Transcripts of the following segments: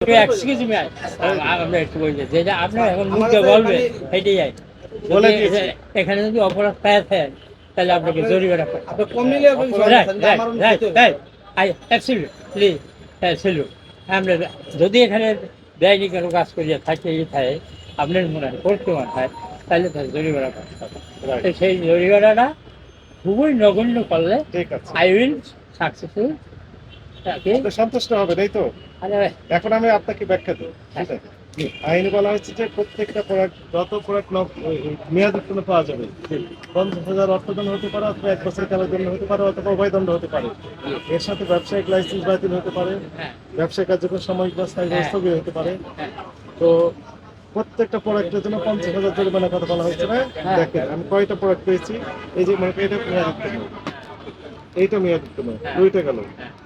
Excuse me আমরা একটু বলছি যেটা আপনার এখন মুখে বলবে সেটাই এখানে যদি অপরাধ পায় থাকেন তাহলে আপনাকে জরিমানা right, আমার যদি এখানে বেআইনি কোনো কাজ করিয়া থাকে এই থাকে আপনার মনে হয় করতে মনে হয় তাহলে তার জরিমানা করতে হবে। সেই জরিমানাটা খুবই নগণ্য করলে আই উইল সাকসেসফুল সন্তুষ্ট হবে তাই তো? এখন আমি আপনাকে ব্যাখ্যা আছে? আইনে বলা হচ্ছে যে প্রত্যেকটা প্রোডাক্ট যত প্রোডাক্ট মেয়াদ উত্তীর্ণ পাওয়া যাবে পঞ্চাশ হাজার অর্থদণ্ড হতে পারে অথবা এক বছর কালের দণ্ড হতে পারে অথবা উভয় দণ্ড হতে পারে। এর সাথে ব্যবসায়িক লাইসেন্স বাতিল হতে পারে হ্যাঁ। ব্যবসায় কার্যক্রম সাময়িক বা স্থায়ী হ্যাঁ। স্থগিত হতে পারে। হ্যাঁ। তো প্রত্যেকটা প্রোডাক্টের জন্য পঞ্চাশ হাজার জরিমানার কথা বলা হচ্ছে না? হ্যাঁ। দেখেন আমি কয়টা প্রোডাক্ট পেয়েছি? এই যে মনে করি এটা মেয়াদ উত্তীর্ণ এইটা মেয়াদ উত্তীর্ণ। দুইটা গেল,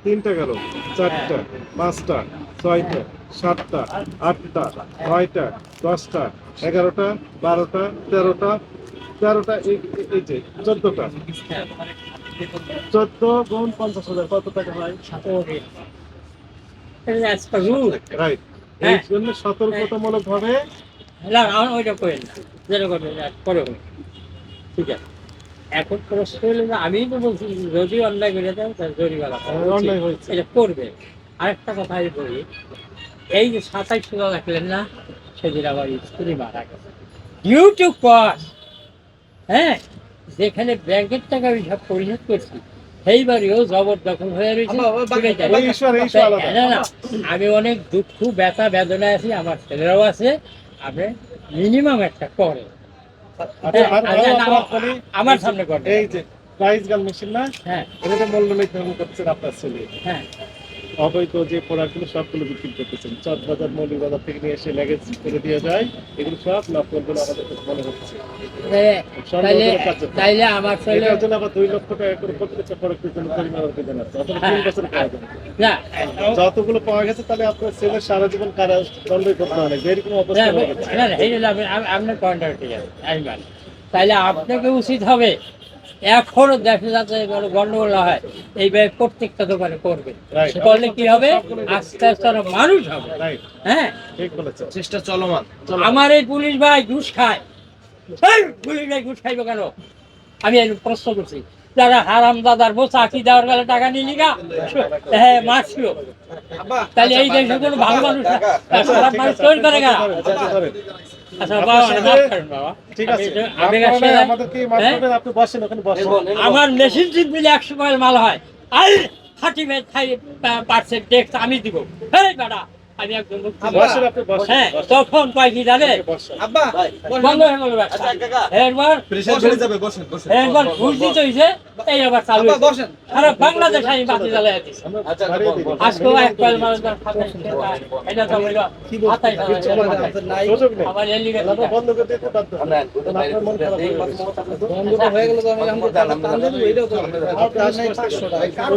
তিনটা গেল, চারটা, পাঁচটা, ছয়টা, সাতটা, আটটা, নয়টা, দশটা, এগারোটা, বারোটা, তেরোটা তেরোটা, এই যে, চোদ্দটা। চোদ্দ গুণ পঞ্চাশ হাজার, কত টাকা হয় রাইট এই হ্যাঁ। জন্য সতর্কতামূলক ভাবে করে ঠিক আছে। এখন প্রশ্ন হলো আমি তো বলছি যদি অন্যায় করে তার জরিমানা। এটা করবে। আরেকটা কথা আমি বলি এই যে সাতাইশ রাখলেন না সেদিন আমার স্ত্রী মারা গেছে। ডিউ টু কস্ট হ্যাঁ যেখানে ব্যাংকের টাকা আমি সব পরিশোধ করছি সেই সেইবারেও জবরদখল হয়ে রয়েছে। না না আমি অনেক দুঃখ ব্যথা বেদনা আছি আমার ছেলেরাও আছে। আপনি মিনিমাম একটা করে। আমার সামনে এই যে প্রাইস গাল মেশিন না? হ্যাঁ। এটা তো মূল্য নির্ধারণ করছেন আপনার ছেলে। হ্যাঁ। অবৈধ যে প্রোডাক্টগুলো সবগুলো বিক্রি করতেছেন। চট বাজার মৌলিক বাজার থেকে নিয়ে এসে লেগেজ করে দিয়ে যায়। এগুলো সব নকল বলে আমাদের কাছে মনে হচ্ছে। তাহলে তাইলে আমার ছেলে এটার আবার দুই লক্ষ টাকা করে প্রত্যেকটা প্রোডাক্টের জন্য জরিমানার বিধান আছে। অথবা তিন বছর কাজ না। যতগুলো পাওয়া গেছে তাহলে আপনার ছেলের সারা জীবন কারাদণ্ড করতে হবে যেরকম অবস্থা হয়ে গেছে। না না এই জন্য আপনি- আম- আপনার পয়েন্টটা ঠিক আছে তাইলে আপনাকে উচিত হবে এখনও দেখা যাচ্ছে গন্ডগোল না হয় এইভাবে প্রত্যেকটা দোকানে করবে করলে কি হবে আস্তে আস্তে আরও মানুষ হবে হ্যাঁ চেষ্টা চলমান আমার এই পুলিশ ভাই ঘুষ খায় পুলিশ ভাই ঘুষ খাইবে কেন আমি এই প্রশ্ন করছি যারা হারাম দাদার বউ চাকরি দেওয়ার গেলে টাকা নিয়ে নিগা হ্যাঁ মারছিল আব্বা তাহলে এই দেশে কোনো ভালো মানুষ না খারাপ মানুষ তৈরি করে গেলা ঠিক আমার মেশিন টিপ মিলে একশো মাল হয়। আর থার্টি পার্সেন্ট ট্যাক্স আমি দিব। হ্যাঁ বেটা আমি একজন বসেন হ্যাঁ তখন কয় কি জানে? বন্ধ হয়ে গেল বসেন। এরপর? ঘুষ দিতে হইছে এই আবার চালু। সারা বাংলাদেশ আমি বাতি জ্বালাই আমরা আচ্ছা। আজকেও এক কয়েল মাল এটা তো হইল সাতাইশ হাজার কিচ্ছু বলা যায় না। নাই। সুযোগ নেই। আমার এর লিগে বন্ধ করে দিতে বাধ্য হয়ে গেছে। বন্ধ হয়ে গেল তো আমি আমাকে টাকা টান এটাও তো আপনার 500 টাকা কারও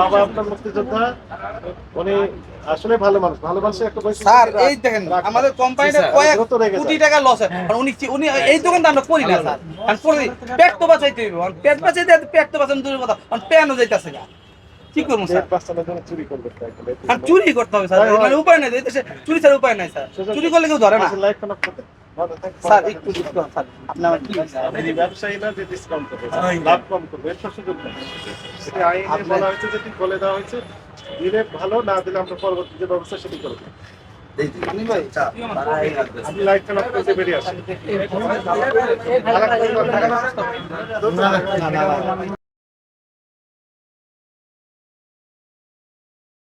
বাবা আপনার মুক্তিযোদ্ধা উনি আসলে ভালো মানুষ। ভালো মানুষের একটা বৈশিষ্ট্য স্যার এই দেখেন আমাদের কোম্পানিটা কয়েক কোটি টাকা লস আর উনি উনি এই দোকানটা আমরা করি না স্যার। আর করি পেট তো বাঁচাইতে হইব। আর পেট বাঁচাইতে পেট তো বাঁচানো দূরের কথা। যাইতাছে না। কি করব স্যার? চুরি করবে আর চুরি করতে হবে স্যার। মানে উপায় নাই দেশে চুরি ছাড়া উপায় নাই স্যার। চুরি করলে কেউ ধরে না। স্যার একটু discount, স্যার। আপনি আমার কি আপনি ব্যবসায়ী যে ডিসকাউন্ট করবে লাভ কম করবে তো সুযোগ নেই। সেটি আইনে বলা হয়েছে যেটি বলে দেওয়া হয়েছে দিলে ভালো না দিলে আমরা পরবর্তী যে ব্যবস্থা সেটি করব। আমি ভাই আপনি লাইফ করতে বেরিয়ে আসেন।